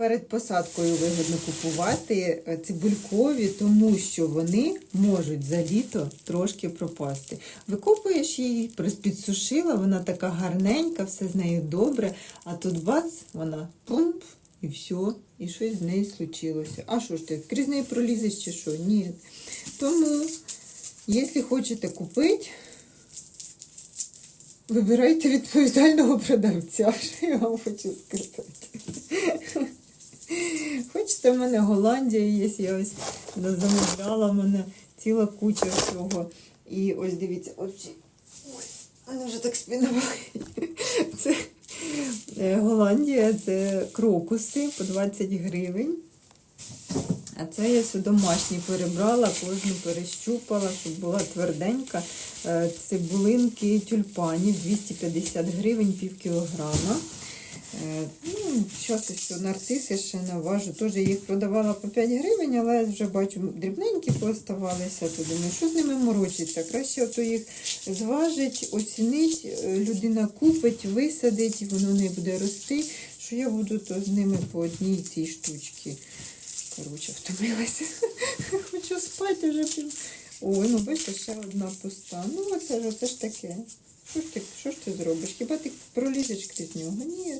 Перед посадкою вигідно купувати е, цибулькові, тому що вони можуть за літо трошки пропасти. Викопуєш її, підсушила, вона така гарненька, все з нею добре, а тут бац, вона пумп, і все, і щось з нею случилося. А що ж ти, крізь неї пролізеш чи що? Ні. Тому, якщо хочете купити, вибирайте відповідального продавця, що я вам хочу сказати. Хочете, в мене Голландія є, я ось замовляла в мене ціла куча всього. І ось дивіться. Ой, вона вже так спінувала. Це е, Голландія, це крокуси по 20 гривень. А це я все домашні перебрала, кожну перещупала, щоб була тверденька. Е, Цибулинки тюльпанів 250 гривень, пів кілограма. Е, Ну, зараз все, нарциси ще не важу. Теж їх продавала по 5 гривень, але вже бачу, дрібненькі пооставалися. То думаю, що з ними морочиться? Краще ото їх зважить, оцінить, е, людина купить, висадить, воно не буде рости. Що я буду то з ними по одній цій штучці. Коротше, втомилася. Хочу спати вже. пів- Ой, ну бачите, ще одна пуста. Ну, оце ж, оце ж таке. Що ж ти, що ж ти зробиш? Хіба ти пролізеш крізь нього? Ні.